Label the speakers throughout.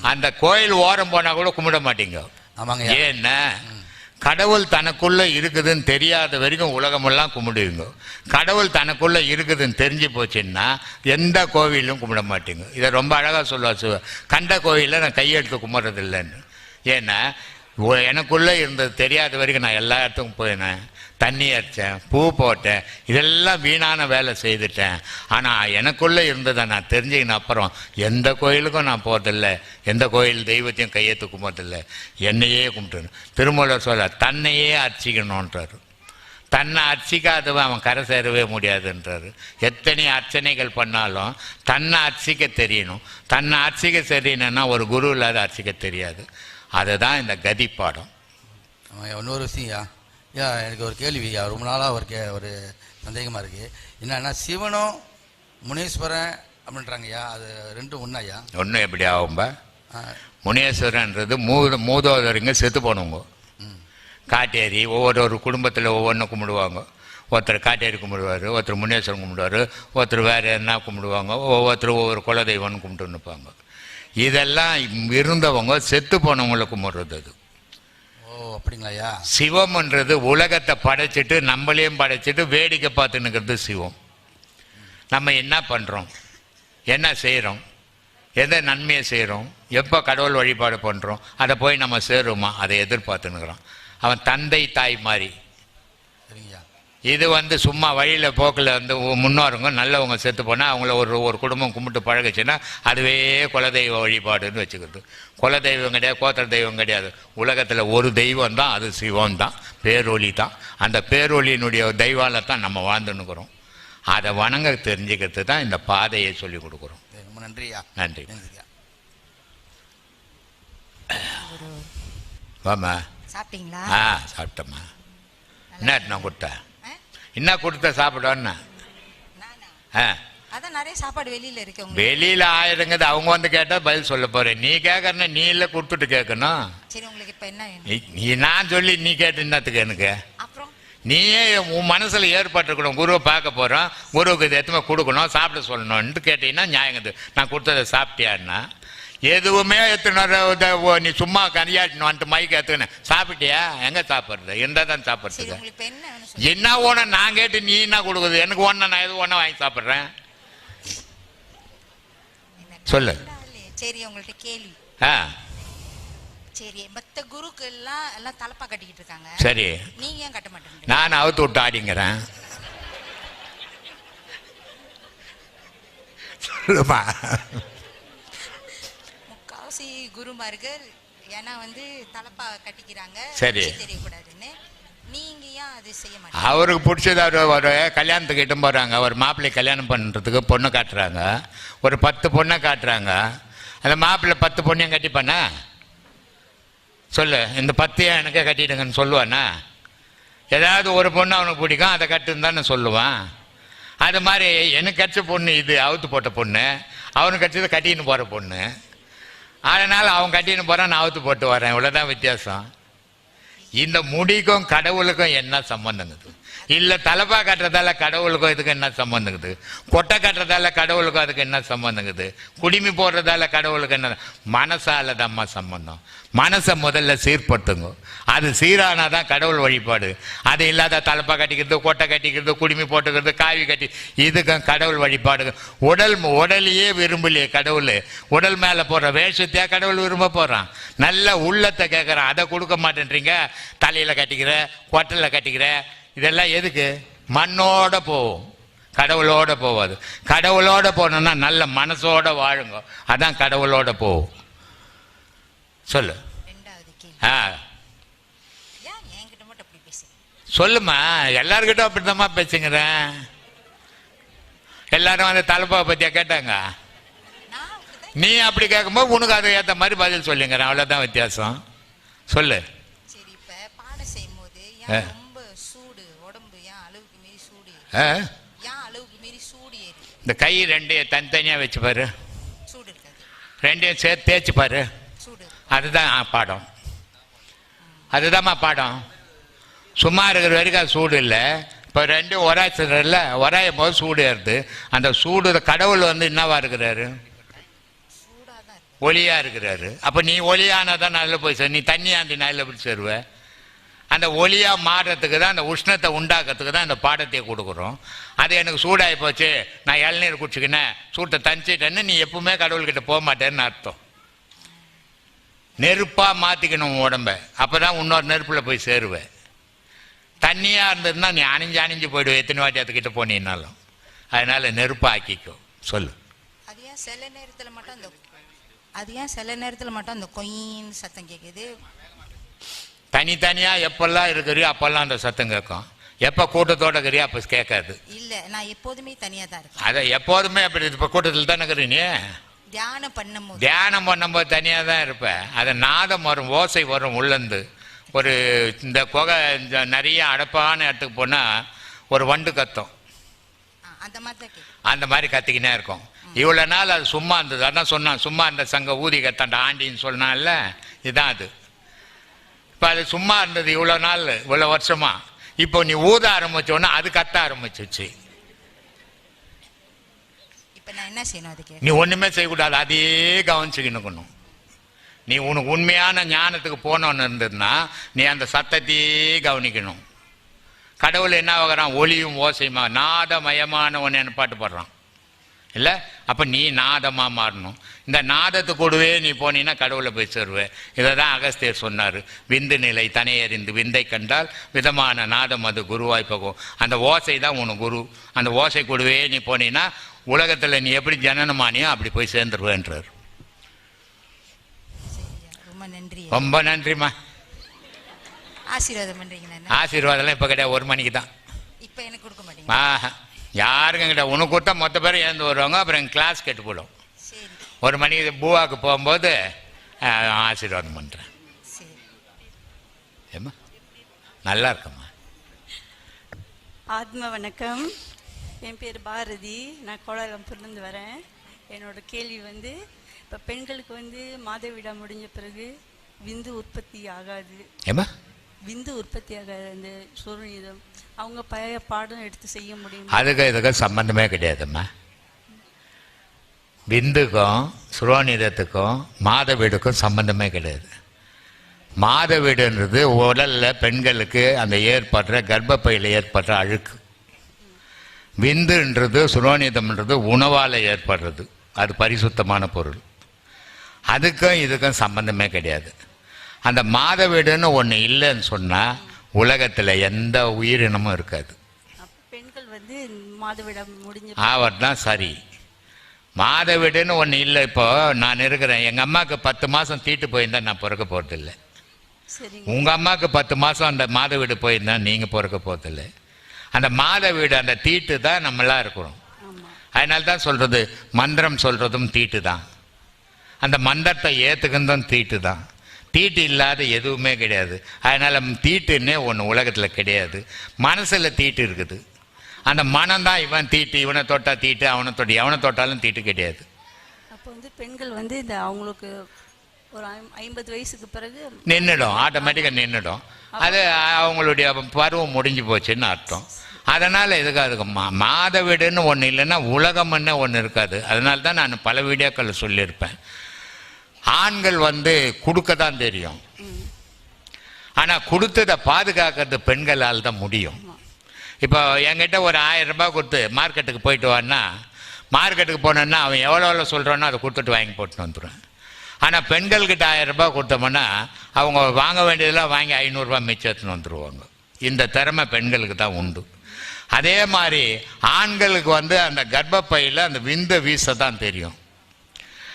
Speaker 1: அந்த கோயில் ஓரம் போனா கூட கும்பிட மாட்டீங்க.
Speaker 2: ஆமாங்க.
Speaker 1: ஏன்னா கடவுள் தனக்குள்ள இருக்குதுன்னு தெரியாத வரைக்கும் உலகமெல்லாம் கும்பிடுவீங்க. கடவுள் தனக்குள்ள இருக்குதுன்னு தெரிஞ்சு போச்சுன்னா எந்த கோவிலும் கும்பிட மாட்டீங்க. இதை ரொம்ப அழகாக சொல்லுவார் சிவ. கண்ட கோவிலில் நான் கையெழுத்து கும்பிட்றது இல்லைன்னு. ஏன்னா எனக்குள்ளே இருந்தது தெரியாத வரைக்கும் நான் எல்லா இடத்துக்கும் போயினேன். தண்ணி அடித்தேன் பூ போட்டேன் இதெல்லாம் வீணான வேலை செய்துட்டேன். ஆனால் எனக்குள்ளே இருந்ததை நான் தெரிஞ்சுக்கின அப்புறம் எந்த கோயிலுக்கும் நான் போகிறதில்ல எந்த கோயில் தெய்வத்தையும் கையெழுத்து கும்பிட்றதில்ல என்னையே கும்பிட்டுணும் திருமூலர் சொல்ல தன்னையே அர்ச்சிக்கணுன்றார் தன்னை அர்ச்சிக்காதவன் அவன் கரை சேரவே முடியாதுன்றாரு. எத்தனை அர்ச்சனைகள் பண்ணாலும் தன்னை அர்ச்சிக்க தெரியணும். தன்னை அர்ச்சிக்க தெரியணும்னா ஒரு குரு இல்லாத அர்ச்சிக்க தெரியாது. அதுதான் இந்த கதி பாடம்
Speaker 2: இன்னொரு விஷயம் ஐயா எனக்கு ஒரு கேள்வி ஐயா ரொம்ப நாளாக ஒரு கே ஒரு சந்தேகமாக இருக்குது என்னன்னா சிவனும் முனீஸ்வரன் அப்படின்றாங்கய்யா அது ரெண்டும் ஒன்றாயா
Speaker 1: ஒன்றும் எப்படி ஆகும்பா முனீஸ்வரன்றது மூ மூதோதரிங்க செத்து போனவங்க. காட்டேரி ஒவ்வொரு ஒரு குடும்பத்தில் ஒவ்வொன்றும் கும்பிடுவாங்க. ஒருத்தர் காட்டேரி கும்பிடுவார் ஒருத்தர் முனேஸ்வரன் கும்பிடுவார் ஒருத்தர் வேறு என்ன கும்பிடுவாங்க ஒவ்வொருத்தர் ஒவ்வொரு குலதெய்வம்னு கும்பிட்டு நிற்பாங்க இதெல்லாம் இருந்தவங்க செத்து போனவங்கள கும்பிட்றது அது.
Speaker 2: ஓ அப்படிங்களாய்யா
Speaker 1: சிவம்ன்றது உலகத்தை படைச்சிட்டு நம்மளையும் படைச்சிட்டு வேடிக்கை பார்த்து நிற்கிறது சிவம். நம்ம என்ன பண்ணுறோம் என்ன செய்கிறோம் எதை நன்மையை செய்கிறோம் எப்போ கடவுள் வழிபாடு பண்ணுறோம் அதை போய் நம்ம சேருமா? அதை எதிர்பார்த்துன்னுக்குறோம் அவன் தந்தை தாய் மாதிரி. இது வந்து சும்மா வழியில் போக்கில் வந்து முன்னோருங்க நல்லவங்க செத்து போனால் அவங்கள ஒரு ஒரு குடும்பம் கும்பிட்டு பழகுச்சுன்னா அதுவே குலதெய்வ வழிபாடுன்னு வச்சுக்கிறது. குலதெய்வம் கிடையாது கோத்திர தெய்வம் கிடையாது. உலகத்தில் ஒரு தெய்வம் தான் அது சிவம் தான் பேரொளி தான். அந்த பேரொளியினுடைய தெய்வால தான் நம்ம வாழ்ந்துன்னுக்குறோம். அதை வணங்க தெரிஞ்சுக்கிறது தான் இந்த பாதையை சொல்லி கொடுக்குறோம்.
Speaker 2: ரொம்ப நன்றியா
Speaker 1: நன்றி.
Speaker 2: நன்றியா
Speaker 1: வாம்மா.
Speaker 3: சாப்பிட்டீங்களா?
Speaker 1: ஆ சாப்பிட்டம்மா. என்ன நான் கொடுத்தேன்? என்ன கொடுத்த சாப்பிடோன்னா
Speaker 3: நானா?
Speaker 1: ஆ.
Speaker 3: அதான் நிறைய சாப்பாடு வெளியில இருக்கு
Speaker 1: வெளியில ஆயிரங்குது அவங்க வந்து கேட்டா பதில் சொல்ல போறேன். நீ கேட்கறன நீ இல்ல கொடுத்துட்டு கேட்கணும்.
Speaker 3: சரி உங்களுக்கு இப்ப என்ன
Speaker 1: நீ- நான் சொல்லி நீ கேட்டு என்னத்துக்கு எனக்கு?
Speaker 3: அப்புறம்?
Speaker 1: நீயே உன் மனசுல ஏற்பட்டிருக்கணும். குருவை பார்க்க போறோம். குருவுக்கு இது எத்தனை கொடுக்கணும். சாப்பிட சொல்லணும்னு கேட்டீங்கன்னா நியாயங்குது. நான் கொடுத்ததை சாப்பிட்டியான்னா? எதுவுமே எத்தனை நீ சும்மா கனியாட்டினு வந்துட்டு மைக்கு எத்துக்கினேன் சாப்பிட்டியா? எங்க சாப்பிட்றது? இருந்தா தான்
Speaker 3: இப்ப என்ன
Speaker 1: ஒன்று நான் கேட்டு நீ என்ன கொடுக்குது? எனக்கு ஒன்று நான் எது ஒன்றா வாங்கி சாப்பிட்றேன்? சொல்லு.
Speaker 3: சரி உங்கள்ட்ட கேள்வி.
Speaker 1: ஆ.
Speaker 3: சரி மத்த குருக்கு எல்லாம் எல்லாம் தலப்பா கட்டிக்கிட்டு இருக்காங்க.
Speaker 1: சரி.
Speaker 3: நீங்க ஏன் கட்ட மாட்டேங்க
Speaker 1: நான் அவுத்து விட்டு ஆடிங்கிறேன். சொல்லுமா
Speaker 3: குருமார்கள் ஏன்னா வந்து தலப்பா கட்டிக்கிறாங்க.
Speaker 1: சரி.
Speaker 3: தெரியக்கூடாதுன்னு. நீங்க ஏன் அது செய்ய மாட்டீங்க?
Speaker 1: அவருக்கு பிடிச்சது அவர் ஒரு கல்யாணத்துக்கு இட்டும் போகிறாங்க ஒரு மாப்பிள்ளை கல்யாணம் பண்ணுறதுக்கு பொண்ணு காட்டுறாங்க. ஒரு பத்து பொண்ணை காட்டுறாங்க. அந்த மாப்பிள்ளை பத்து பொண்ணையும் கட்டிப்பானா? சொல்லு. இந்த பத்தையும் எனக்கே கட்டிடுங்கன்னு சொல்லுவானா? ஏதாவது ஒரு பொண்ணு அவனுக்கு பிடிக்கும் அதை கட்டுன்னு தானே சொல்லுவான். அது மாதிரி எனக்கு கடிச்ச பொண்ணு இது அவுத்து போட்ட பொண்ணு. அவனுக்கு கடிச்சது கட்டின்னு போகிற பொண்ணு. அதனால் அவன் கட்டின்னு போகிறான் நான் அவுத்து போட்டு வரேன். இவ்வளோதான் வித்தியாசம். இந்த முடிக்கும் கடவுளுக்கும் என்ன சம்பந்தங்குது இல்லை தலப்பா கட்டுறதால கடவுளுக்கும் இதுக்கு என்ன சம்பந்தங்குது? கொட்டை கட்டுறதால கடவுளுக்கும் அதுக்கு என்ன சம்பந்தங்குது? குடிமி போடுறதால கடவுளுக்கு என்ன மனசால தம்மா சம்பந்தம். மனசை முதல்ல சீர்படுத்துங்க. அது சீரானா தான் கடவுள் வழிபாடு. அது இல்லாத தலப்பா கட்டிக்கிறது கொட்டை கட்டிக்கிறது குடிமி போட்டுக்கிறது காவி கட்டி இதுக்கும் கடவுள் வழிபாடு. உடல் உடலையே விரும்பலையே கடவுள். உடல் மேலே போடுற வேஷத்தையா கடவுள் விரும்ப போகிறான் நல்ல உள்ளத்தை கேட்குறான் அதை கொடுக்க மாட்டேன்றீங்க. தலையில் கட்டிக்கிற கொட்டலில் கட்டிக்கிற இதெல்லாம் எதுக்கு? மண்ணோட போகும் கடவுளோட போவாது. கடவுளோட போகணுன்னா நல்ல மனசோட வாழுங்க. அதான் கடவுளோட போகும் சொல்லு. ஆ. சொல்லுமா எல்லார்கிட்டும் அப்படித்தாம்மா பேசுங்கிறேன் எல்லாரும் வந்து தலைப்பாவை பற்றியா கேட்டாங்க? நீ அப்படி கேட்கும்போது உனக்கு அதை ஏற்ற மாதிரி பதில் சொல்லுங்கிறேன். அவ்வளோதான் வித்தியாசம். சொல்லு.
Speaker 3: சரி இப்ப பாடம் செய்யும் போது
Speaker 1: ஆ.
Speaker 3: ஏன் ரொம்ப சூடு உடம்பு ஏன் அளவுக்கு மீறி சூடு ஏறுது?
Speaker 1: ஆ?
Speaker 3: ஏன் அளவுக்கு மீறி சூடு ஏறி
Speaker 1: இந்த கை ரெண்டையும் தனித்தனியாக வச்சு பாரு. ரெண்டையும் சேர்த்து தேய்ச்சி பாரு. அதுதான் பாடம். அதுதாம்மா பாடம். சும்மா இருக்கிற வரைக்கும் அது சூடு இல்லை. இப்போ ரெண்டும் ஒராய்ச்சல ஒராயும் போது சூடு ஏறுது. அந்த சூடு கடவுள் வந்து என்னவா இருக்கிறாரு?
Speaker 3: சூடா தான் இருக்கு.
Speaker 1: ஒளியா இருக்கிறாரு. அப்போ நீ ஒளியானா தான் அதில் போய் சேர். நீ தண்ணியாண்டி நான் எப்படி சேருவ. அந்த ஒளியாக மாறுறதுக்கு தான் அந்த உஷ்ணத்தை உண்டாக்குறதுக்கு தான் அந்த பாடத்தை கொடுக்குறோம். அது எனக்கு சூடாகி போச்சு நான் இளநீர் குடிச்சுக்கினேன் சூட்டை தஞ்சிட்டேன்னு நீ எப்பவுமே கடவுள்கிட்ட போக மாட்டேன்னு அர்த்தம். நெருப்பாக மாற்றிக்கணும் உடம்ப அப்போ தான் இன்னொரு நெருப்பில் போய் சேருவேன். தண்ணியாக இருந்ததுன்னா நீ அணிஞ்சு அணிஞ்சு போயிடுவேன் எத்தனை வாட்டி அதுக்கிட்ட போனீன்னாலும் அதனால் நெருப்பாக ஆக்கிக்கும் சொல்லு.
Speaker 3: அது ஏன் சில நேரத்தில் மட்டும் அந்த அது ஏன் சில நேரத்தில் மட்டும் அந்த கொயின் சத்தம் கேட்குது
Speaker 1: தனித்தனியாக எப்பெல்லாம் இருக்கிறியோ அப்போல்லாம் அந்த சத்தம் கேட்கும். எப்போ கூட்டத்தோட இருக்கிறியோ அப்போ கேட்காது.
Speaker 3: இல்ல நான் எப்போதுமே தனியா தான் இருக்கேன்.
Speaker 1: அதை எப்போதுமே அப்படி இப்போ கூட்டத்தில் தானே இருக்கிறீ நீ?
Speaker 3: தியானம் பண்ணும்போது.
Speaker 1: தியானம் பண்ணும்போது தனியாக தான் இருப்பேன் அது நாதம் வரும் ஓசை வரும் உள்ளந்து. ஒரு இந்த குகை இந்த நிறைய அடப்பான இடத்துக்கு போனால் ஒரு வண்டு கத்தும்.
Speaker 3: மாதிரி
Speaker 1: அந்த மாதிரி கத்திக்கினே இருக்கும். இவ்வளோ நாள் அது சும்மா இருந்தது. அதான் சொன்னான் சும்மா இந்த சங்க ஊதி கத்தாண்ட ஆண்டின்னு சொன்னான்ல. இதுதான் அது. இப்போ அது சும்மா இருந்தது இவ்வளோ நாள் இவ்வளோ வருஷமா. இப்போ நீ ஊத ஆரம்பிச்சோன்னா அது கத்த ஆரம்பிச்சிச்சு.
Speaker 3: இப்ப நான் என்ன செய்யணும் அதுக்கு
Speaker 1: நீ ஒன்றுமே செய்யக்கூடாது அதையே கவனிச்சுக்கணும் நீ உனக்கு உண்மையான ஞானத்துக்கு போனோன்னு இருந்ததுன்னா நீ அந்த சத்தத்தையே கவனிக்கணும். கடவுள் என்ன ஆகுறான்? ஒளியும் ஓசையுமா? நாதமயமானவன் பாட்டு பாடுறான். இல்லை? அப்போ நீ நாதமாக மாறணும். இந்த நாதத்து கூடவே நீ போனீன்னா கடவுளை போய் சேருவே. இதை தான் அகஸ்தியர் சொன்னார். விந்து நிலை தனையறிந்து விந்தை கண்டால் விதமான நாதம் அது குருவாய் போகும். அந்த ஓசை தான் உனக்கு குரு. அந்த ஓசை கூடவே நீ போனீன்னா உலகத்தில் நீ எப்படி ஜனனமானியோ அப்படி போய் சேர்ந்துருவேன்றார்.
Speaker 3: ரொம்ப நன்றி
Speaker 1: ரொம்ப நன்றிம்மா.
Speaker 3: ஆசீர்வாதம் பண்றீங்களா என்ன?
Speaker 1: ஆசீர்வாதம்லாம் இப்போ கிடையாது. ஒரு மணிக்கு தான்
Speaker 3: இப்ப எனக்கு கொடுக்க மாட்டீங்க
Speaker 1: ஆஹா. யாருக்கும் கிடையாது உனக்கு கொடுத்தா மொத்த பேரும் ஏந்து வருவாங்க. அப்புறம் கிளாஸ் கெட்டு போடும் ஒரு மணிக்கு பூவாக்கு போகும்போது ஆசீர்வாதம் பண்ணுறேன்
Speaker 3: சரி.
Speaker 1: ஏம்மா? நல்லா இருக்கம்மா.
Speaker 4: ஆத்ம வணக்கம். என் பேர் பாரதி. நான் கோலாலம்பூர்லேருந்து வரேன். என்னோட கேள்வி வந்து இப்போ பெண்களுக்கு வந்து மாதவிடா முடிஞ்ச பிறகு விந்து உற்பத்தி ஆகாது.
Speaker 1: ஏம்மா?
Speaker 4: விந்து உற்பத்தி ஆகாது அந்த சுருணிதம் அவங்க பழைய பாடம் எடுத்து செய்ய முடியும்?
Speaker 1: அதுக்கு இதுக்கு சம்பந்தமே கிடையாதும்மா. விந்துக்கும் சுரோநிதத்துக்கும் மாத வீடுக்கும் சம்பந்தமே கிடையாது. மாத வீடுன்றது உடலில் பெண்களுக்கு அந்த ஏற்படுற கர்ப்பப்பையில் ஏற்படுற அழுக்கு. விந்துன்றது சுரோனிதம்ன்றது உணவால் ஏற்படுறது. அது பரிசுத்தமான பொருள். அதுக்கும் இதுக்கும் சம்பந்தமே கிடையாது. அந்த மாத வீடுன்னு ஒன்று இல்லைன்னு சொன்னால் உலகத்தில் எந்த உயிரினமும் இருக்காது.
Speaker 4: பெண்கள் வந்து மாதவிடா முடிஞ்ச
Speaker 1: ஆவர் தான் சரி. மாத வீடுன்னு ஒன்று இல்லை இப்போ. நான் இருக்கிறேன். எங்கள் அம்மாவுக்கு பத்து மாதம் தீட்டு போயிருந்தா நான் பிறக்க போகிறதில்ல உங்கள் அம்மாவுக்கு பத்து மாதம் அந்த மாத வீடு போயிருந்தா நீங்கள் பிறக்க போகிறதில்ல அந்த மாத வீடு அந்த தீட்டு தான் நம்மளாம் இருக்கிறோம். அதனால தான் சொல்கிறது மந்திரம் சொல்கிறதும் தீட்டு தான். அந்த மந்திரத்தை ஏற்றுக்கிறதும் தீட்டு தான். தீட்டு இல்லாத எதுவுமே கிடையாது. அதனால் தீட்டுன்னே ஒன்று உலகத்தில் கிடையாது. மனசில் தீட்டு இருக்குது. அந்த மனம்தான் இவன் தீட்டு இவனை தொட்டா தீட்டு அவனை தொட்டி எவனை தொட்டாலும் தீட்டு கிடையாது.
Speaker 4: அப்போ வந்து பெண்கள் வந்து இந்த அவங்களுக்கு ஒரு ஐம்- ஐம்பது வயசுக்கு பிறகு
Speaker 1: நின்றுடும் ஆட்டோமேட்டிக்காக நின்றுடும் அது அவங்களுடைய பருவம் முடிஞ்சு போச்சுன்னு அர்த்தம். அதனால் இதுக்கு அதுக்கு மா மாத வீடுன்னு ஒன்று இல்லைன்னா உலகம்னு ஒன்று இருக்காது. அதனால தான் நான் பல வீடியோக்களில் சொல்லியிருப்பேன். ஆண்கள் வந்து கொடுக்க தான் தெரியும். ஆனால் கொடுத்ததை பாதுகாக்கிறது பெண்களால் தான் முடியும். இப்போ என்கிட்ட ஒரு ஆயிரம் ரூபாய் கொடுத்து மார்க்கெட்டுக்கு போயிட்டு வான்னா மார்க்கெட்டுக்கு போனேன்னா அவன் எவ்வளோ எவ்வளோ சொல்கிறானோ அதை கொடுத்துட்டு வாங்கி போட்டுன்னு வந்துடுவேன் ஆனால் பெண்கள்கிட்ட ஆயிரம் ரூபாய் கொடுத்தோம்னா அவங்க வாங்க வேண்டியதெல்லாம் வாங்கி ஐநூறுரூவா மிச்சம் எடுத்துன்னு வந்துடுவாங்க இந்த திறமை பெண்களுக்கு தான் உண்டு. அதே மாதிரி ஆண்களுக்கு வந்து அந்த கர்ப்பப்பையில் அந்த விந்த வீச தான் தெரியும்.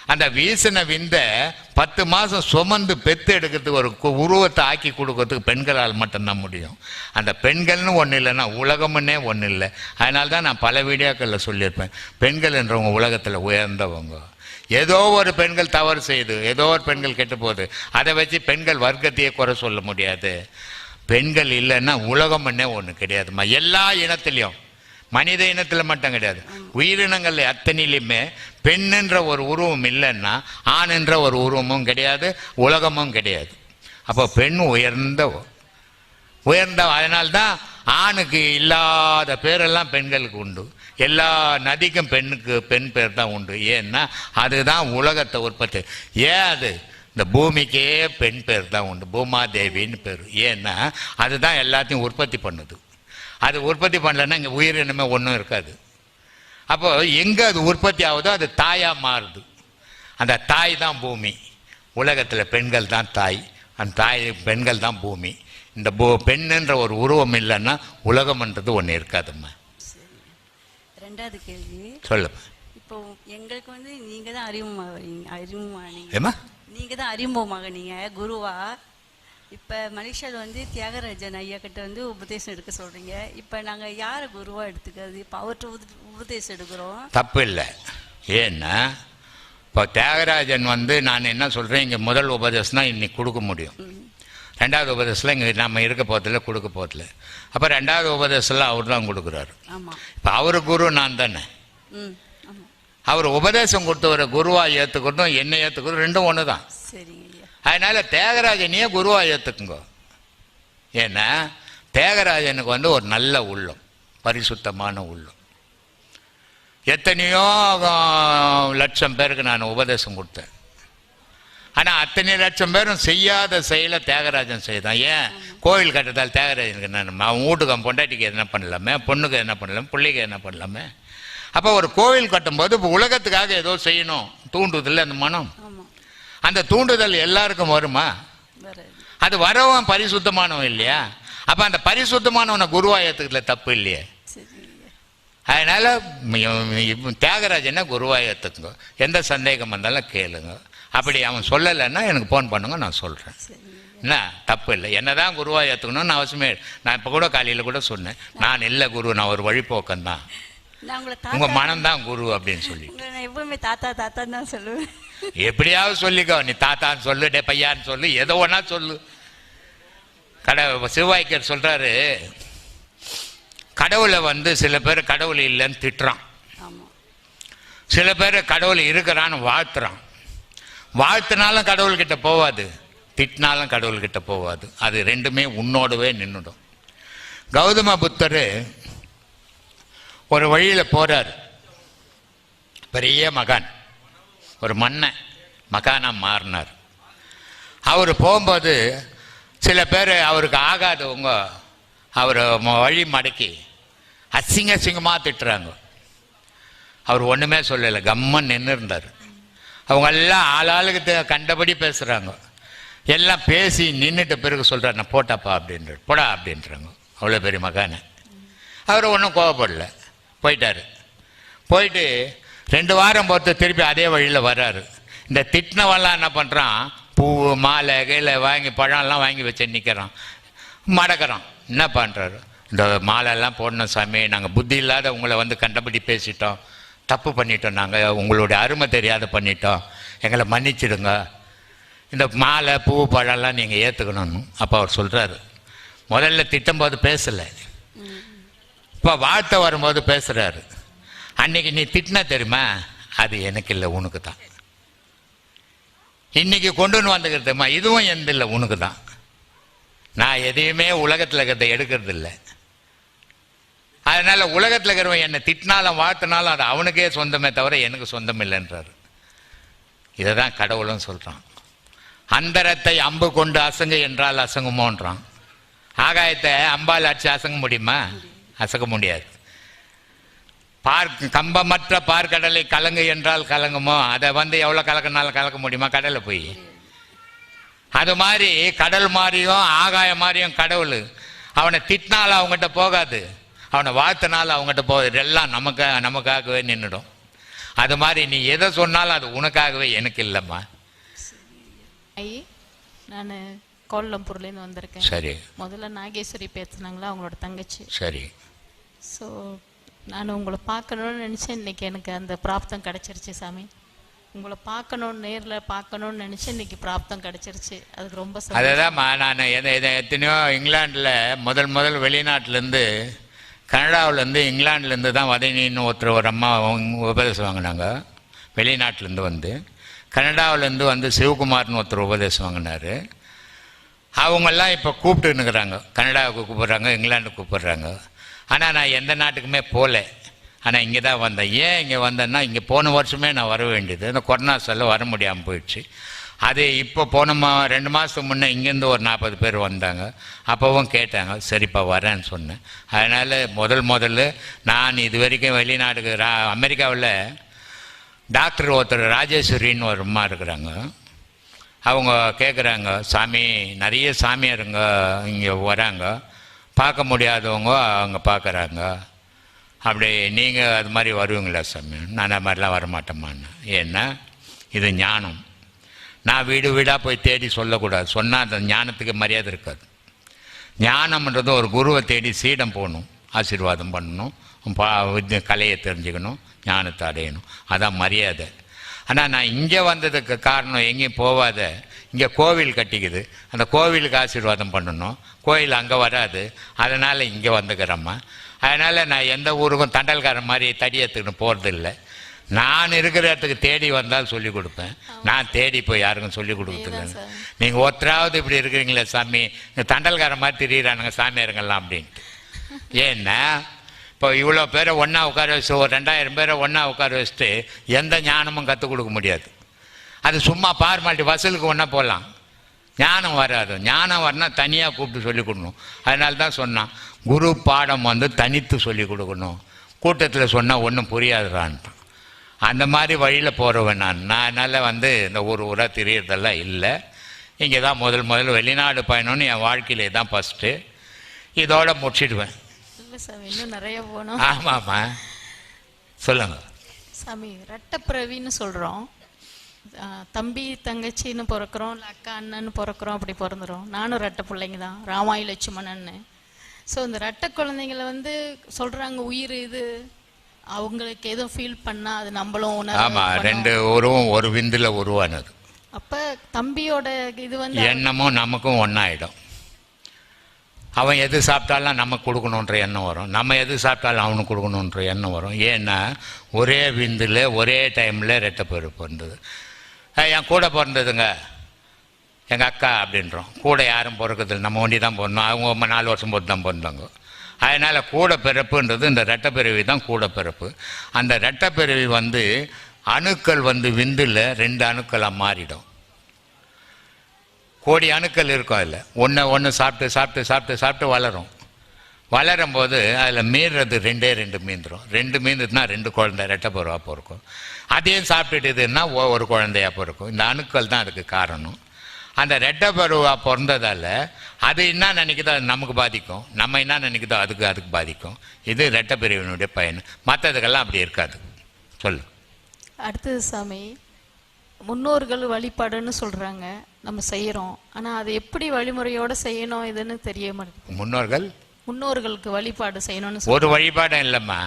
Speaker 1: அந்த வீசின விந்த பத்து மாதம் சுமந்து பெத்து எடுக்கிறதுக்கு ஒரு கு- உருவத்தை ஆக்கி கொடுக்கறதுக்கு பெண்களால் மட்டும்தான் முடியும். அந்த பெண்கள்னு ஒன்றும் இல்லைன்னா உலகம்னே ஒன்றும் இல்லை. அதனால தான் நான் பல வீடியோக்களில் சொல்லியிருப்பேன். பெண்கள் என்றவங்க உலகத்தில் உயர்ந்தவங்க. ஏதோ ஒரு பெண்கள் தவறு செய்து ஏதோ ஒரு பெண்கள் கெட்டு போகுது. அதை வச்சு பெண்கள் வர்க்கத்தையே குறை சொல்ல முடியாது. பெண்கள் இல்லைன்னா உலகம்னே ஒன்று கிடையாதுமா எல்லா இனத்துலேயும். மனித இனத்தில் மட்டும் கிடையாது. உயிரினங்கள் அத்தனையிலுமே பெண்ணுன்ற ஒரு உருவம் இல்லைன்னா ஆண் என்ற ஒரு உருவமும் கிடையாது உலகமும் கிடையாது. அப்போ பெண் உயர்ந்த உயர்ந்த அதனால்தான் ஆணுக்கு இல்லாத பேரெல்லாம் பெண்களுக்கு உண்டு. எல்லா நதிக்கும் பெண்ணுக்கு பெண் பேர் தான் உண்டு. ஏன்னா அதுதான் உலகத்தை உற்பத்தி. ஏன் அது? இந்த பூமிக்கே பெண் பேர் தான் உண்டு. பூமாதேவின்னு பேர். ஏன்னா அதுதான் எல்லாத்தையும் உற்பத்தி பண்ணுது. அது உற்பத்தி பண்ணலைன்னா இங்கே உயிரினமே ஒன்றும் இருக்காது. அப்போ எங்கே அது உற்பத்தி ஆகுதோ அது தாயாக மாறுது. அந்த தாய் தான் பூமி. உலகத்தில் பெண்கள் தான் தாய். அந்த தாய் பெண்கள் தான் பூமி. இந்த பூ பெண்ணுன்ற ஒரு உருவம் இல்லைன்னா உலகம்ன்றது ஒன்று இருக்காதும்மா.
Speaker 4: ரெண்டாவது கேள்வி.
Speaker 1: சொல்லுமா
Speaker 4: இப்போ எங்களுக்கு வந்து நீங்க தான் அறிமுகமாகறீங்க அறிமுகமானீங்க
Speaker 1: ஏம்மா?
Speaker 4: நீங்க தான் அறிமுகமாகனீங்க குருவா? இப்ப மலேசியாவில் வந்து தியாகராஜன் ஐயா கிட்ட வந்து உபதேசம் எடுக்க சொல்றீங்க. இப்ப நாங்க யாரை குருவா எடுத்துக்கிறது? இப்போ அவர்கிட்ட உப- உபதேசம் எடுக்கிறோம்.
Speaker 1: தப்பு இல்லை ஏன்னா இப்போ தியாகராஜன் வந்து நான் என்ன சொல்கிறேன் இங்கே முதல் உபதேசம் தான் இன்னைக்கு கொடுக்க முடியும். ரெண்டாவது உபதேசத்தில் இங்கே நம்ம இருக்க போகிறதில்ல கொடுக்க போகிறதில்ல அப்போ ரெண்டாவது உபதேசத்தில் அவர் தான் கொடுக்குறாரு. இப்போ அவர் குரு நான் தானே. அவர் உபதேசம் கொடுத்தவரை குருவாக ஏற்றுக்கட்டும் என்னை ஏற்றுக்கட்டும் ரெண்டும் ஒன்று தான்
Speaker 4: சரிங்க.
Speaker 1: அதனால தியாகராஜனையே குருவாக ஏற்றுக்குங்க ஏன்னா தியாகராஜனுக்கு வந்து ஒரு நல்ல உள்ளம் பரிசுத்தமான உள்ளம். எத்தனையோ லட்சம் பேருக்கு நான் உபதேசம் கொடுத்தேன். ஆனால் அத்தனை லட்சம் பேரும் செய்யாத செயலை தியாகராஜன் செய்தான். ஏன்? கோவில் கட்டுறதால் தியாகராஜனுக்கு என்ன அவன் வீட்டுக்கு பொண்டாட்டிக்கு என்ன பண்ணலாமே? பொண்ணுக்கு என்ன பண்ணலாமே? பிள்ளைக்கு என்ன பண்ணலாமே? அப்போ ஒரு கோவில் கட்டும்போது இப்போ உலகத்துக்காக ஏதோ செய்யணும். தூண்டுதில்ல அந்த மனம். அந்த தூண்டுதல் எல்லாருக்கும் வருமா? அது வரவன் பரிசுத்தமானவன் இல்லையா? அப்போ அந்த பரிசுத்தமானவனை குருவா ஏற்றுக்கல தப்பு இல்லையே. அதனால ம், தியாகராஜனை குருவா ஏற்றுக்குங்க எந்த சந்தேகம் வந்தாலும் கேளுங்க. அப்படி அவன் சொல்லலைன்னா எனக்கு ஃபோன் பண்ணுங்க நான் சொல்கிறேன் என்ன? தப்பு இல்லை. என்னதான் குருவா ஏற்றுக்கணும்னு அவசியமே. நான் இப்போ கூட காலையில் கூட சொன்னேன். நான் இல்லை குரு நான் ஒரு வழிபோக்கன் தான்.
Speaker 4: நான் உங்களை தாத்தா
Speaker 1: மனம்தான் குரு அப்படின்னு சொல்லி
Speaker 4: நான் எப்பவுமே தாத்தா தாத்தான்னு தான் சொல்லுவேன்.
Speaker 1: எப்படியாவது சொல்லிக்கோ. நீ தாத்தான்னு சொல்லு டே பையான்னு சொல்லு எதோ ஒன்றா சொல்லு. கட சிவாய்க்கர் சொல்கிறாரு கடவுளை வந்து சில பேர் கடவுள் இல்லைன்னு திட்டுறான். சில பேர் கடவுள் இருக்கிறான்னு வாழ்த்துறான். வாழ்த்துனாலும் கடவுள்கிட்ட போவாது திட்டினாலும் கடவுள்கிட்ட போவாது. அது ரெண்டுமே உன்னோடவே நின்றுடும் கௌதம புத்தர் ஒரு வழியில் போறார். பெரிய மகான். ஒரு மன்னன் மகானாக மாறினார். அவர் போகும்போது சில பேர் அவருக்கு ஆகாதவங்க அவர் வழி மடக்கி அசிங்க அசிங்கமாக திட்டுறாங்க. அவர் ஒன்றுமே சொல்லலை கம்மன் நின்று இருந்தார். அவங்க எல்லாம் ஆளாளுக்கு கண்டபடி பேசுகிறாங்க எல்லாம் பேசி நின்றுட்ட பிறகு சொல்கிறார் நான் போட்டாப்பா அப்படின்ற போடா அப்படின்றாங்க. அவ்வளோ பெரிய மகானை. அவர் ஒன்றும் கோவப்படல. போயிட்டார். போயிட்டு ரெண்டு வாரம் பொறுத்து திருப்பி அதே வழியில் வர்றாரு. இந்த திட்டினவெல்லாம் என்ன பண்ணுறான் பூ மாலை கீழே வாங்கி பழம்லாம் வாங்கி வச்சு நிற்கிறான் மடக்கிறான். என்ன பண்ணுறாரு இந்த மாலையெல்லாம் போடணும் சாமி நாங்கள் புத்தி இல்லாத உங்களை வந்து கண்டபடி பேசிட்டோம். தப்பு பண்ணிட்டோம் நாங்கள் உங்களுடைய அருமை தெரியாத பண்ணிட்டோம். எங்களை மன்னிச்சிடுங்க. இந்த மாலை பூ பழம்லாம் நீங்கள் ஏற்றுக்கணும்னு அப்போ அவர் சொல்கிறாரு முதல்ல திட்டும்போது பேசலை. இப்போ வாழ்த்த வரும்போது பேசுகிறாரு அன்னைக்கு நீ திட்டினா தெரியுமா? அது எனக்கு இல்லை உனக்கு தான். இன்னைக்கு கொண்டுன்னு வந்துக்கிறதுமா இதுவும் எந்த இல்லை உனக்கு தான். நான் எதையுமே உலகத்தில் இருக்கிறத எடுக்கிறது இல்லை. அதனால் உலகத்தில் இருக்கிறவன் என்னை திட்டினாலும் வாழ்த்தினாலும் அது அவனுக்கே சொந்தமே தவிர எனக்கு சொந்தம் இல்லைன்றார். இதை தான் கடவுளும் சொல்கிறான் அந்தரத்தை அம்பு கொண்டு அசங்கு என்றால் அசங்குமோன்றான். ஆகாயத்தை அம்பால் அடிச்சு அசங்க முடியுமா? அசங்க முடியாது. பார் கம்பமற்ற பார்க்கடலை கலங்கு என்றால் கலங்குமோ? அதை வந்து எவ்வளோ கலக்கினாலும் கலக்க முடியுமா? கடலில் போய். அது மாதிரி கடல் மாதிரியும் ஆகாயம் மாதிரியும் கடவுள். அவனை திட்டினாலும் அவங்ககிட்ட போகாது. அவனை வாழ்த்தினாலும் அவங்ககிட்ட போகாது. எல்லாம் நமக்கு நமக்காகவே நின்றுடும். அது மாதிரி நீ எதை சொன்னாலும் அது உனக்காகவே எனக்கு இல்லைம்மா.
Speaker 5: ஐ நான் கோலம்பூர்லேருந்து வந்திருக்கேன்.
Speaker 1: சரி.
Speaker 5: முதல்ல நாகேஸ்வரி பேசுனாங்களா? அவங்களோட தங்கச்சி.
Speaker 1: சரி.
Speaker 5: ஸோ நான் உங்களை பார்க்கணும்னு நினச்சேன். இன்றைக்கி எனக்கு அந்த பிராப்தம் கிடச்சிருச்சு சாமி. உங்களை பார்க்கணும்னு நேரில் பார்க்கணும்னு நினச்சேன் இன்னைக்கு பிராப்தம் கிடச்சிருச்சு. அதுக்கு ரொம்ப
Speaker 1: அதுதான்மா நான் எதை எதை எத்தனையோ இங்கிலாண்டில் முதல் முதல் வெளிநாட்டிலேருந்து கனடாவிலேருந்து இங்கிலாந்துலேருந்து தான் வதனின்னு ஒருத்தர் ஒரு அம்மா அவங்க உபதேசம் வாங்கினாங்க. வெளிநாட்டிலேருந்து வந்து. கனடாவிலேருந்து வந்து சிவகுமார்னு ஒருத்தர் உபதேசம் வாங்கினார். அவங்கெல்லாம் இப்போ கூப்பிட்டுன்னுக்குறாங்க. கனடாவுக்கு கூப்பிட்றாங்க இங்கிலாண்டுக்கு கூப்பிட்றாங்க. ஆனால் நான் எந்த நாட்டுக்குமே போகல ஆனால் இங்கே தான் வந்தேன். ஏன் இங்கே வந்தேன்னா இங்கே போன வருஷமே நான் வர வேண்டியது. இந்த கொரோனா செல்ல வர முடியாமல் போயிடுச்சு. அது இப்போ போன மா ரெண்டு மாதத்துக்கு முன்னே இங்கேருந்து ஒரு நாற்பது பேர் வந்தாங்க. அப்போவும் கேட்டாங்க சரிப்பா வரேன்னு சொன்னேன். அதனால் முதல் முதல்ல நான் இது வரைக்கும் வெளிநாடுக்கு ரா அமெரிக்காவில் டாக்டர் ஒருத்தர் ராஜேஸ்வரின்னு ஒரு அம்மா இருக்கிறாங்க. அவங்க கேட்குறாங்க சாமி நிறைய சாமியாருங்க இங்கே வராங்க. பார்க்க முடியாதவங்க அவங்க பார்க்குறாங்க. அப்படி நீங்கள் அது மாதிரி வருவீங்களா சாமி? நான் அது மாதிரிலாம் வரமாட்டேம்மான்னு. ஏன்னா இது ஞானம். நான் வீடு வீடாக போய் தேடி சொல்லக்கூடாது. சொன்னால் அந்த ஞானத்துக்கு மரியாதை இருக்காது. ஞானம்ன்றது ஒரு குருவை தேடி சீடம் போகணும். ஆசீர்வாதம் பண்ணணும். பா கலையை தெரிஞ்சுக்கணும். ஞானத்தை அடையணும். அதான் மரியாதை. ஆனால் நான் இங்கே வந்ததுக்கு காரணம் எங்கேயும் போகாத. இங்கே கோவில் கட்டிக்குது. அந்த கோவிலுக்கு ஆசீர்வாதம் பண்ணணும். கோயில் அங்கே வராது. அதனால் இங்கே வந்துக்கிறேம்மா. அதனால் நான் எந்த ஊருக்கும் தண்டல்காரன் மாதிரி தடி எடுத்துக்கிட்டு போகிறதில்ல நான் இருக்கிற இடத்துக்கு தேடி வந்தால் சொல்லி கொடுப்பேன். நான் தேடி போய் யாருக்கும் சொல்லி கொடுக்குறதில்ல. நீங்கள் ஒருத்தராவது இப்படி இருக்கிறீங்களே சாமி. இந்த தண்டல்காரன் மாதிரி திரியிறானுங்க சாமியாருங்கெல்லாம் அப்படின்ட்டு. ஏன்னா இப்போ இவ்வளோ பேரை ஒன்றா உட்கார வச்சு ஒரு ரெண்டாயிரம் பேரை ஒன்றா உட்கார வச்சுட்டு எந்த ஞானமும் கற்றுக் கொடுக்க முடியாது. அது சும்மா பார்மாலிட்டி வசூலுக்கு ஒன்றா போடலாம் ஞானம் வராது. ஞானம் வரணும் தனியாக கூப்பிட்டு சொல்லிக் கொடுக்கணும். அதனால தான் சொன்னான் குரு பாடம் வந்து தனித்து சொல்லிக் கொடுக்கணும். கூட்டத்தில் சொன்னால் ஒன்றும் புரியாதுறான்ட்டு அந்த மாதிரி வழியில் போகிறவன் நான். நான் அதனால் வந்து இந்த ஊர் ஊராக தெரியறதெல்லாம் இல்லை. இங்கே தான் முதல் முதல் வெளிநாடு பயணம்னு என் வாழ்க்கையிலே தான் ஃபஸ்ட்டு இதோட முடிச்சிடுவேன்.
Speaker 5: இன்னும் நிறைய போகணும்.
Speaker 1: ஆமாம்மா. சொல்லுங்கள்
Speaker 5: சாமி ரெட்டப்பிறவின்னு சொல்கிறோம் தம்பி தங்கச்சின்னு பிறக்கிறோம் இல்லை அக்கா அண்ணன்னு பிறக்கிறோம் அப்படி பிறந்துரும் நானும் ரெட்டை பிள்ளைங்க தான் ராமாயி லட்சுமணன்னு. ஸோ இந்த ரெட்டை குழந்தைங்கள வந்து சொல்கிறாங்க உயிர் இது. அவங்களுக்கு எதுவும் ஃபீல் பண்ணால் அது நம்மளும் உணர
Speaker 1: ஆமாம் ரெண்டு உருவம் ஒரு விந்தில் உருவானது.
Speaker 5: அப்போ தம்பியோட இது வந்து
Speaker 1: எண்ணமும் நமக்கும் ஒன்றாயிடும் அவன் எது சாப்பிட்டாலும் நமக்கு கொடுக்கணுன்ற எண்ணம் வரும். நம்ம எது சாப்பிட்டாலும் அவனுக்கு கொடுக்கணுன்ற எண்ணம் வரும். ஏன்னா ஒரே விந்தில் ஒரே டைமில் ரெட்டை பிறப்பு வந்தது. என் கூட பிறந்ததுங்க. எங்கள் அக்கா அப்படின்றோம். கூட யாரும் பிறக்கிறது நம்ம ஒண்டி தான் பிறந்தோம். அவங்க நாலு வருஷம் போட்டு தான் பிறந்தாங்க. அதனால் கூட பிறப்புன்றது இந்த ரெட்டப்பிறவி தான் கூட பிறப்பு. அந்த ரெட்டப்பிறவி வந்து அணுக்கள் வந்து விந்தில் ரெண்டு அணுக்களாக மாறிடும். கோடி அணுக்கள் இருக்கும் அதில். ஒன்று ஒன்று சாப்பிட்டு சாப்பிட்டு சாப்பிட்டு சாப்பிட்டு வளரும். வளரும் போது அதில் மீறுறது ரெண்டே ரெண்டு மீந்துரும். ரெண்டு மீந்துதுன்னா ரெண்டு குழந்தை ரெட்டை பருவா பிறக்கும் அதையும் சாப்பிட்டுட்டுதுன்னா ஒரு குழந்தையா பிறக்கும் இந்த அணுக்கள் தான் அதுக்கு காரணம். அந்த ரெட்டை பருவா பிறந்ததால் அது என்ன நினைக்குதோ அது நமக்கு பாதிக்கும். நம்ம என்ன நினைக்குதோ அதுக்கு அதுக்கு பாதிக்கும். இது ரெட்டை பிரிவினுடைய பயன். மற்றதுக்கெல்லாம் அப்படி இருக்காது. சொல்லு.
Speaker 5: அடுத்தது சாமி முன்னோர்கள் வழிபாடுன்னு சொல்றாங்க. நம்ம செய்யறோம். ஆனா அது எப்படி வழிமுறையோட செய்யணும் இதுன்னு தெரிய மாட்டேங்குது.
Speaker 1: முன்னோர்கள்
Speaker 5: முன்னோர்களுக்கு வழிபாடு செய்யணும்னு
Speaker 1: ஒரு வழிபாடும் இல்லைம்மா.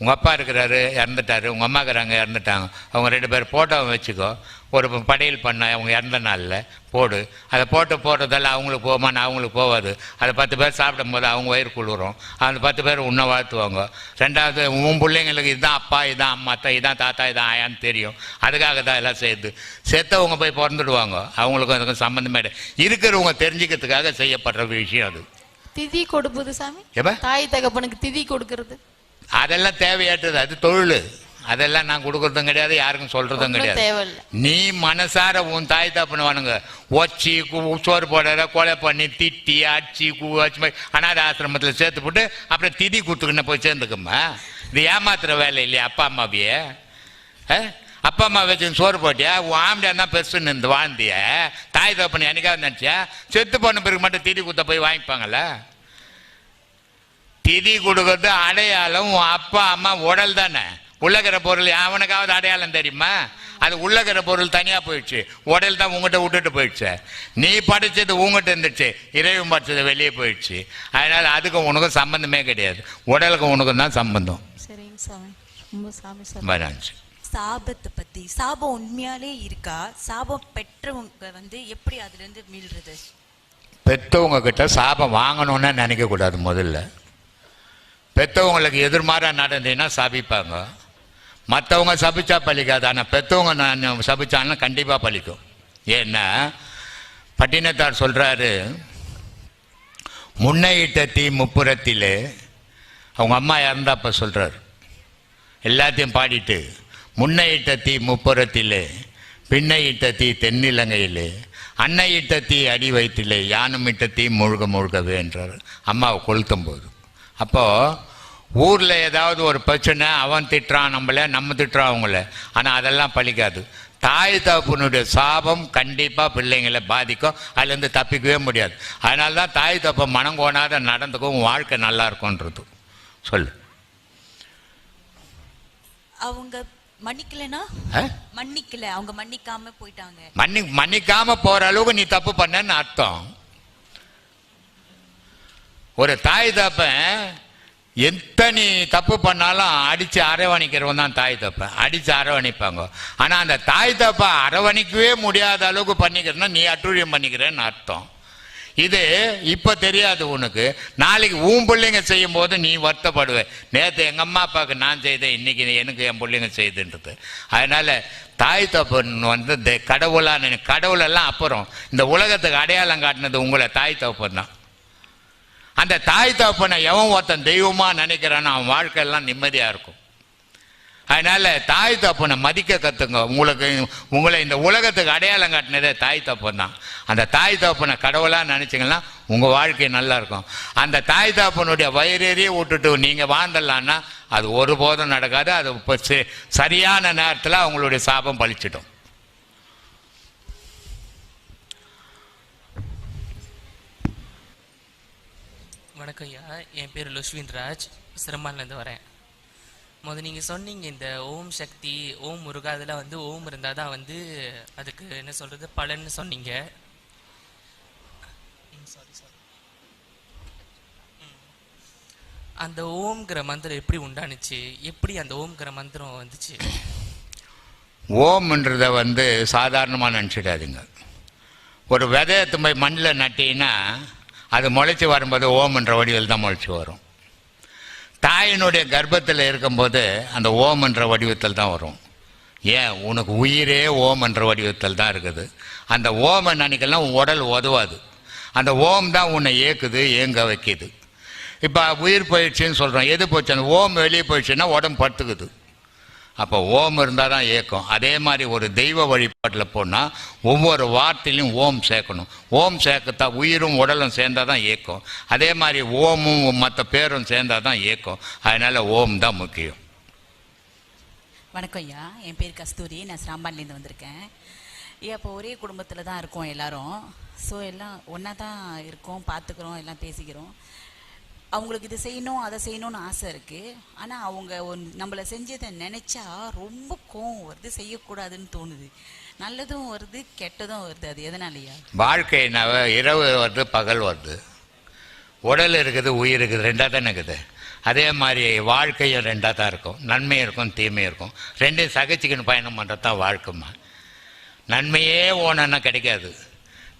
Speaker 1: உங்கள் அப்பா இருக்கிறாரு இறந்துட்டாரு உங்கள் அம்மா இருக்கிறாங்க இறந்துட்டாங்க. அவங்க ரெண்டு பேர் ஃபோட்டோவை வச்சுக்கோ. ஒரு படையல் பண்ண அவங்க இறந்த நாளில் போடு. அதை போட்டு போடுறதால அவங்களுக்கு போமான்னு அவங்களுக்கு போகாது. அதை பத்து பேர் சாப்பிடும்போது அவங்க வயிறு குளிரும். அந்த பத்து பேர் உன்னை வாழ்த்துவாங்க. ரெண்டாவது உன் பிள்ளைங்களுக்கு இதுதான் அப்பா இதான் அம்மா அத்தா இதான் தாத்தா இதான் ஆயான்னு தெரியும். அதுக்காக தான் எல்லாம் செய்யுது செத்தவங்க போய் பிறந்துடுவாங்க. அவங்களுக்கும் அதுக்கும் சம்மந்தமே இருக்கிறவங்க தெரிஞ்சுக்கிறதுக்காக செய்யப்படுற விஷயம் அது.
Speaker 5: திதி கொடுப்பது சாமி? தாய் தகப்பனுக்கு திதி கொடுக்கறது.
Speaker 1: அதெல்லாம் தேவையற்றது அது தொழில். அதெல்லாம் நான் கொடுக்கறதும் கிடையாது யாருக்கும் சொல்றதும் கிடையாது. நீ மனசார உன் தாய் தப்புனுவானுங்க ஒச்சி சோறு போடுற கொலை பண்ணி திட்டி அடிச்சு கூ வச்சு மாதிரி அனாத ஆசிரமத்தில் சேர்த்து போட்டு அப்புறம் திதி கொடுத்துக்கின்னு போய் சேர்ந்துக்குமா இது ஏமாத்துற வேலை இல்லையா அப்பா அம்மாவையே? அப்பா அம்மா வச்சு சோறு போட்டியா? உன் ஆம்படியா தான் பெருசுன்னு இருந்து வாழ்ந்திய? தாய் தப்பனு என்னைக்காவது நினச்சியா? செத்து போன பிறகு மட்டும் திதி குத்த போய் வாங்கிப்பாங்கல்ல? திதி கொடுக்கறது அடையாளம் உன் அப்பா அம்மா உடல் தானே. உள்ளக்கிற பொருள் அவனுக்காவது அடையாளம் தெரியுமா? அது உள்ளக்கிற பொருள் தனியாக போயிடுச்சு. உடல் தான் உங்ககிட்ட விட்டுட்டு போயிடுச்சு. நீ படிச்சது உங்ககிட்ட இருந்துச்சு. இறைவன் படிச்சது வெளியே போயிடுச்சு. அதனால அதுக்கும் உனக்கும் சம்பந்தமே கிடையாது. உடலுக்கும் உனக்கும் தான் சம்பந்தம்.
Speaker 5: சரிங்க சாமி. ரொம்ப சாமி
Speaker 6: சாபத்தை பத்தி. சாபம் உண்மையாலே இருக்கா? சாபம் பெற்றவங்க வந்து எப்படி அதுல இருந்து மீள்றது?
Speaker 1: பெற்றவங்க கிட்ட சாபம் வாங்கணும்னு நினைக்கக்கூடாது முதல்ல. பெற்றவங்களுக்கு எதிர்மாறா நடந்தீங்கன்னா சாபிப்பாங்க. மற்றவங்க சபிச்சா பழிக்காது. ஆனால் பெற்றவங்க நான் சபிச்சாங்கன்னா கண்டிப்பாக பழிக்கும். ஏன்னா பட்டினத்தார் சொல்கிறாரு முன்னையிட்ட தீ முப்புறத்திலே அவங்க அம்மா இறந்தப்ப சொல்கிறார் எல்லாத்தையும் பாடிட்டு முன்னை இட்ட தீ முப்புறத்திலே பின்னை இட்ட தீ தென்னிலங்கையிலே அன்னை இட்ட தீ அடி வயிற்றிலே யானும் இட்ட தீ முழுக முழுகவே என்றார். அம்மாவை கொளுத்தும் போது. அப்போது ஊரில் ஏதாவது ஒரு பிரச்சனை அவன் திட்டுறான் நம்மள நம்ம திட்டுறான் அவங்கள. ஆனால் அதெல்லாம் பழிக்காது. தாய் தகப்பனுடைய சாபம் கண்டிப்பாக பிள்ளைங்களை பாதிக்கும். அதுலேருந்து தப்பிக்கவே முடியாது. அதனால தான் தாய் தப்பை மனம் கோணாத நடந்துக்கும் வாழ்க்கை நல்லா இருக்கும்ன்றது. சொல்லு.
Speaker 6: அவங்க மன்னிக்கலைன்னா
Speaker 1: ஆ?
Speaker 6: மன்னிக்கல. அவங்க மன்னிக்காம போயிட்டாங்க.
Speaker 1: மன்னி மன்னிக்காம போற அளவுக்கு நீ தப்பு பண்ணன்னு அர்த்தம். ஒரு தாய் தப்பன் எந்த நீ தப்பு பண்ணாலும் அடிச்சு அரவணைக்கிறவன் தான் தாய் தப்பன் அடிச்சு அரவணைப்பாங்க. ஆனா அந்த தாய் தப்பை அரவணைக்கவே முடியாத அளவுக்கு பண்ணிக்கிறன்னா நீ அட்டுழியம் பண்ணிக்கிறேன்னு அர்த்தம். இது இப்ப தெரியாது உனக்கு. நாளைக்கு உன் பிள்ளைங்க செய்யும் போது நீ வருத்தப்படுவ. நேற்று எங்க அம்மா அப்பாவுக்கு நான் செய்தேன் இன்னைக்கு எனக்கு என் பிள்ளைங்க செய்துன்றது. அதனால தாய் தப்பன் வந்து இந்த கடவுளெல்லாம் அப்புறம். இந்த உலகத்துக்கு அடையாளம் காட்டினது உங்களை தாய் தப்பன் தான். அந்த தாய் தப்பனை எவன் ஒருத்தன் தெய்வமா நினைக்கிறானோ அவன் வாழ்க்கையெல்லாம் நிம்மதியா இருக்கும். அதனால தாய் தப்பனை மதிக்க கற்றுங்க உங்களுக்கு உங்களை இந்த உலகத்துக்கு அடையாளம் காட்டினதே தாய் தப்பன் தான். அந்த தாய் தப்பனை கடவுளாக நினச்சிங்கன்னா உங்கள் வாழ்க்கை நல்லாயிருக்கும் அந்த தாய் தாப்பனுடைய வயிறேறிய விட்டுட்டு நீங்கள் வாழ்ந்துடலான்னா அது ஒருபோதும் நடக்காது. அது இப்போ சரியான நேரத்தில் அவங்களுடைய சாபம் பழிச்சிடும்.
Speaker 7: வணக்கம் ஐயா. என் பேர் லுஷ்வின் ராஜ் சிரமான்லேருந்து வரேன். முத நீங்கள் சொன்னீங்க இந்த ஓம் சக்தி ஓம் முருகா இதெல்லாம் வந்து ஓம் இருந்தால் தான் வந்து அதுக்கு என்ன சொல்கிறது பலன்னு சொன்னீங்க. சாரி சாரி அந்த ஓம்ங்கிற மந்திரம் எப்படி உண்டானுச்சு? எப்படி அந்த ஓம்ங்கிற மந்திரம் வந்துச்சு?
Speaker 1: ஓம்ன்றத வந்து சாதாரணமாக நினச்சிடாதீங்க. ஒரு விதையை போய் மண்ணில் நட்டிங்கன்னா அது முளைச்சி வரும்போது ஓம்ன்ற வடிவில் தான் முளைச்சி வரும். தாயினுடைய கர்ப்பத்தில் இருக்கும்போது அந்த ஓம்ன்ற வடிவத்தில் தான் வரும். ஏன்? உனக்கு உயிரே ஓம்ன்ற வடிவத்தில் தான் இருக்குது. அந்த ஓம அன்னைக்கெல்லாம் உன் உடல் உதவாது. அந்த ஓம் தான் உன்னை ஏக்குது ஏங்க வைக்குது. இப்போ உயிர் போயிடுச்சுன்னு சொல்கிறோம் எது போச்சு? அந்த ஓம் வெளியே போயிடுச்சுன்னா உடம்பு படுத்துக்குது. அப்போ ஓம் இருந்தால் தான் ஏக்கம். அதே மாதிரி ஒரு தெய்வ வழிபாட்டில் போனால் ஒவ்வொரு வார்த்தையிலையும் ஓம் சேர்க்கணும். ஓம் சேர்க்கத்தா உயிரும் உடலும் சேர்ந்தால் தான் ஏக்கம். அதே மாதிரி ஓமும் மற்ற பேரும் சேர்ந்தால் தான் ஏக்கம். அதனால் ஓம் தான் முக்கியம்.
Speaker 8: வணக்கம் ஐயா. என் பேர் கஸ்தூரி. நான் சாம்பான்லேருந்து வந்திருக்கேன். ஐயா இப்போ ஒரே குடும்பத்தில் தான் இருக்கோம் எல்லாரும். ஸோ எல்லாம் ஒன்றா தான் இருக்கோம் பார்த்துக்குறோம் எல்லாம் பேசிக்கிறோம். அவங்களுக்கு இது செய்யணும் அதை செய்யணும்னு ஆசை இருக்குது ஆனால் அவங்க ஒன் நம்மளை செஞ்சதை நினச்சா ரொம்ப கோவம் வருது செய்யக்கூடாதுன்னு தோணுது. நல்லதும் வருது கெட்டதும் வருது அது எதனாலயா?
Speaker 1: வாழ்க்கை இரவு வருது பகல் வருது. உடல் இருக்குது உயிர் இருக்குது ரெண்டாக தானே இருக்குது. அதே மாதிரி வாழ்க்கையும் ரெண்டாக தான் இருக்கும். நன்மையும் இருக்கும் தீமையும் இருக்கும். ரெண்டையும் சகிச்சுக்கின்னு பயணம் பண்ணுறது தான் வாழ்க்கைம்மா நன்மையே ஓனன்னா கிடைக்காது.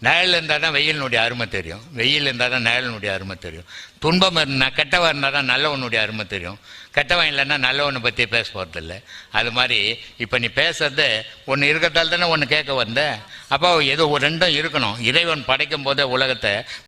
Speaker 1: நிழல் இருந்தால் தான் வெயிலினுடைய அருமை தெரியும். வெயில் இருந்தால் தான் நிழலினுடைய அருமை தெரியும். துன்பம் இருந்தால் கெட்டவன் இருந்தால் தான் நல்லவனுடைய அருமை தெரியும். கெட்டவன் இல்லைன்னா நல்லவனை பற்றி பேச போகிறதில்ல அது மாதிரி இப்போ நீ பேசுறது ஒன்று இருக்கிறதால தானே ஒன்று கேட்க வந்த? அப்போ ஏதோ ஒரு ரெண்டும் இருக்கணும். இறைவன் படைக்கும் போதே உலகத்தை